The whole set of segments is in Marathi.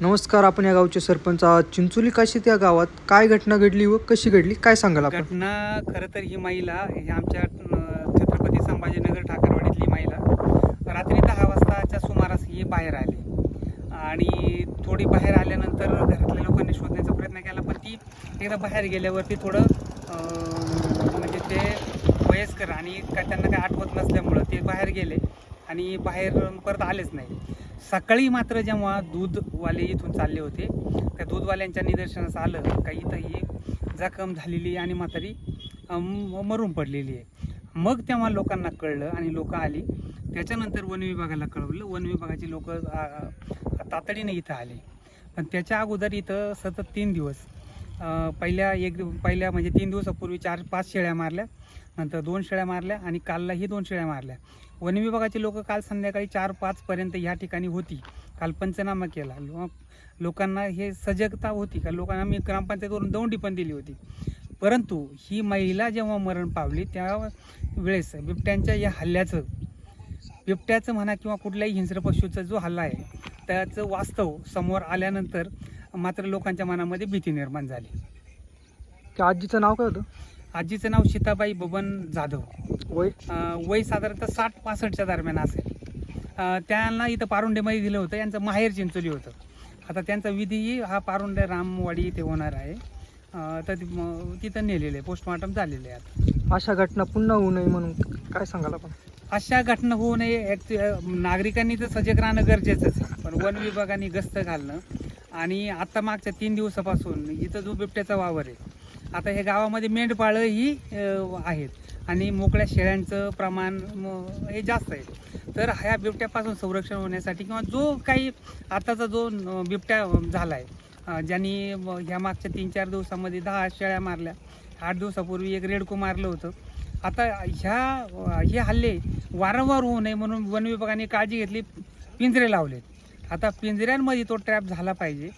नमस्कार आपण या गावचे सरपंच आहात. चिंचोली काशीत या गावात काय घटना घडली व कशी घडली? काय सांगाल आपण? घटना खरं तर ही महिला ही आमच्या छत्रपती संभाजीनगर ठाकरवाडीतली महिला रात्री दहा वाजताच्या सुमारास ही बाहेर आली. आणि थोडी बाहेर आल्यानंतर घरातल्या लोकांनी शोधण्याचा प्रयत्न केला पण ती एकदा बाहेर गेल्यावरती थोडं म्हणजे ते वयस्कर आणि त्यांना काही आठवत नसल्यामुळं ते बाहेर गेले आणि बाहेर परत आलेच नाही. सकाळी मात्र जेव्हा दूधवाले इथून चालले होते त्या दूधवाल्यांच्या निदर्शनास आलं का इथं ही जखम झालेली आणि म्हातारी मरून पडलेली आहे. मग तेव्हा लोकांना कळलं आणि लोक आली. त्याच्यानंतर वन विभागाला कळवलं. वन विभागाची लोक तातडीने इथं आले. पण त्याच्या अगोदर इथं सतत तीन दिवस पहिल्या एक पहिल्या म्हणजे तीन दिवसापूर्वी चार पाच शेळ्या मारल्या. नंतर दोन शेळ्या मारल्या आणि काललाही दोन शेळ्या मारल्या. वन विभागाची लोक काल संध्याकाळी चार पाचपर्यंत ह्या ठिकाणी होती. काल पंचनामा केला. लो लोकांना हे सजगता होती का? लोकांना मी ग्रामपंचायतीवरून दौंडी पण दिली होती. परंतु ही महिला जेव्हा मरण पावली त्या वेळेस बिबट्यांच्या या हल्ल्याचं बिबट्याचं म्हणा किंवा कुठल्याही हिंस्र पशूचा जो हल्ला आहे त्याचं वास्तव समोर आल्यानंतर मात्र लोकांच्या मनामध्ये भीती निर्माण झाली. त्या आजीचं नाव काय होतं? आजीचं नाव सीताबाई बबन जाधव. वय? अं, वय साधारणतः साठ पासष्टच्या दरम्यान असेल. अं, त्यांना इथं पारुंडेमध्ये दिलं होतं. यांचं माहेर चिंचोली होतं. आता त्यांचा विधीही हा पारुंडे रामवाडी इथे होणार आहे. अं, तर ती- म- तिथं नेलेलं आहे. पोस्टमॉर्टम झालेले आहे आता. अशा घटना पुन्हा होऊ नये म्हणून काय सांगाल आपण? अशा घटना होऊ नये. अं, नागरिकांनी तर सजग राहणं गरजेचंच आहे. पण वन विभागाने गस्त घालणं आणि आता मागच्या तीन दिवसापासून इथं जो बिबट्याचा वावर आहे आता हे गावामध्ये मेंढपाळं ही आहेत. आणि मोकळ्या शेळ्यांचं प्रमाण हे जास्त आहे. तर ह्या बिबट्यापासून संरक्षण होण्यासाठी किंवा जो काही आताचा जो बिबट्या झाला आहे ज्यांनी ह्या मागच्या तीन चार दिवसामध्ये दहा शेळ्या मारल्या. आठ दिवसापूर्वी एक रेडको मारलं होतं. आता ह्या हे हल्ले वारंवार होऊ नये म्हणून वन विभागाने काळजी घेतली पिंजरे लावलेत. आता पिंजऱ्यांमध्ये तो ट्रॅप झाला पाहिजे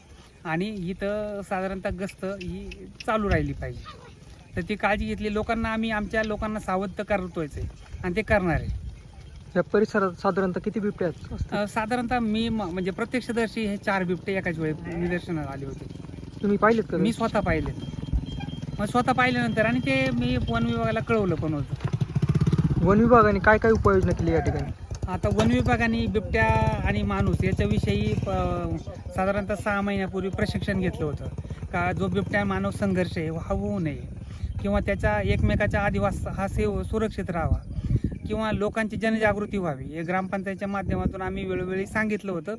आणि इथं साधारणतः गस्त ही चालू राहिली पाहिजे. तर ती काळजी घेतली. लोकांना आम्ही आमच्या लोकांना सावध तर करतोयच आहे आणि ते करणार आहे. या परिसरात साधारणतः किती बिबटे आहेत साधारणतः मी म्हणजे प्रत्यक्षदर्शी हे चार बिबटे एकाच वेळी निदर्शनास आले होते. तुम्ही पाहिलेत का? मी स्वतः पाहिले मग स्वतः पाहिल्यानंतर आणि ते मी वन विभागाला कळवलं पण होतं. वन विभागाने काय काय उपाययोजना केली या ठिकाणी? आता वन विभागाने बिबट्या आणि माणूस याच्याविषयी प- साधारणतः सहा महिन्यापूर्वी प्रशिक्षण घेतलं होतं. का जो बिबट्या मानव संघर्ष आहे हा होऊ नये. किंवा त्याच्या एकमेकाच्या आदिवास हा सेव सुरक्षित राहावा. किंवा लोकांची जनजागृती व्हावी. हे ग्रामपंचायतच्या माध्यमातून आम्ही वेळोवेळी सांगितलं होतं.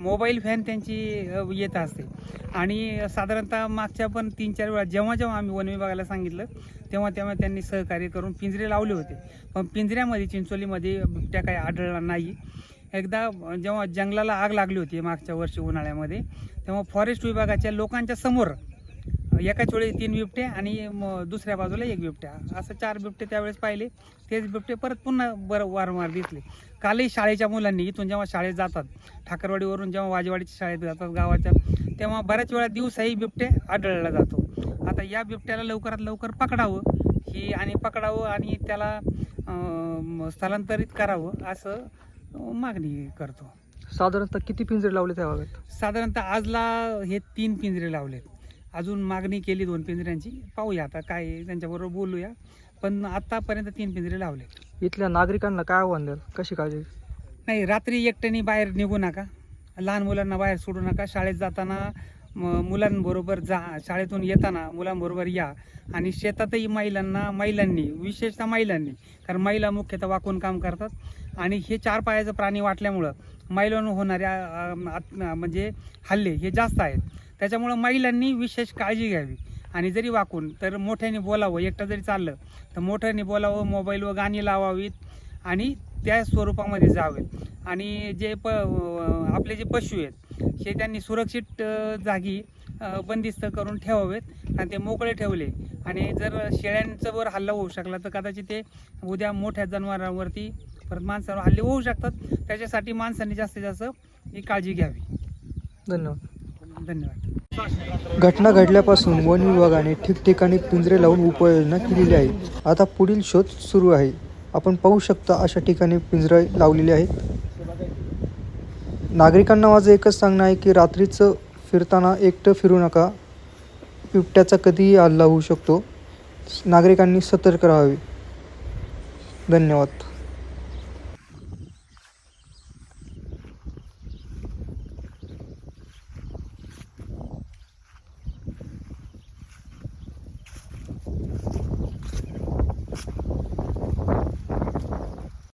मोबाईल फॅन त्यांची येत असते. आणि साधारणतः मागच्या पण तीन चार वेळा जेव्हा जेव्हा आम्ही वन विभागाला सांगितलं तेव्हा तेव्हा त्यांनी सहकार्य करून पिंजरे लावले होते. पण पिंजऱ्यामध्ये चिंचोलीमध्ये बिबट्या काही आढळला नाही. एकदा जेव्हा जंगलाला आग लागली होती मागच्या वर्षी उन्हाळ्यामध्ये तेव्हा फॉरेस्ट विभागाच्या लोकांच्या समोर एकाच वेळी तीन बिबटे आणि दुसऱ्या बाजूला एक बिबट्या. असं चार बिबटे त्यावेळेस पाहिले. तेच बिबटे परत पुन्हा बरं वारंवार दिसले. कालही शाळेच्या मुलांनी इथून जेव्हा शाळेत जातात ठाकरवाडीवरून जेव्हा वाजवाडीच्या शाळेत जातात गावाच्या तेव्हा बऱ्याच वेळा दिवसाही बिबटे आढळला जातो. आता या बिबट्याला लवकरात लवकर पकडावं ही आणि पकडावं आणि त्याला स्थलांतरित करावं असं मागणी करतो. साधारणतः किती पिंजरे लावले त्या भागात? साधारणतः आजला हे तीन पिंजरे लावलेत. अजून मागणी केली दोन पिंजऱ्यांची. पाहूया आता काय त्यांच्याबरोबर बोलूया. पण आतापर्यंत तीन पिंजरे लावले इथल्या नागरिकांना काय आव्हान द्याल? कशी काळजी नाही रात्री एकट्याने बाहेर निघू नका. लहान मुलांना बाहेर सोडू नका. शाळेत जाताना मुलांबरोबर जा शाळेतून येताना मुलांबरोबर या. आणि शेतातही महिलांना महिलांनी विशेषतः महिलांनी कारण महिला मुख्यतः वाकून काम करतात. आणि हे चार पायाचं प्राणी वाटल्यामुळं महिलांना होणाऱ्या म्हणजे हल्ले हे जास्त आहेत. त्याच्यामुळं महिलांनी विशेष काळजी घ्यावी. आणि जरी वाकून तर मोठ्याने बोलावं एकटं जरी चाललं तर मोठ्याने बोलावं मोबाईलवर गाणी लावावीत आणि त्या स्वरूपामध्ये जावेत. आणि जे प आपले जे पशु आहेत हे त्यांनी सुरक्षित जागी बंदिस्त करून ठेवावेत आणि ते मोकळे ठेवले. आणि जर शेळ्यांचं वर हल्ला होऊ शकला तर कदाचित ते उद्या मोठ्या जनावरांवरती परत माणसावर हल्ले होऊ शकतात. त्याच्यासाठी माणसांनी जास्तीत जास्त ही काळजी घ्यावी. धन्यवाद. धन्यवाद. घटना घडल्यापासून वन विभागाने ठिकठिकाणी पिंजरे लावून उपाययोजना केलेली आहे. आता पुढील शोध सुरू आहे. आपण पाहू शकता अशा ठिकाणी पिंजरे लावलेले आहेत. नागरिकांना माझं एकच सांगणं आहे की रात्रीचं फिरताना एकटं फिरू नका. बिबट्याचा कधीही हल्ला होऊ शकतो. नागरिकांनी सतर्क राहावे. धन्यवाद.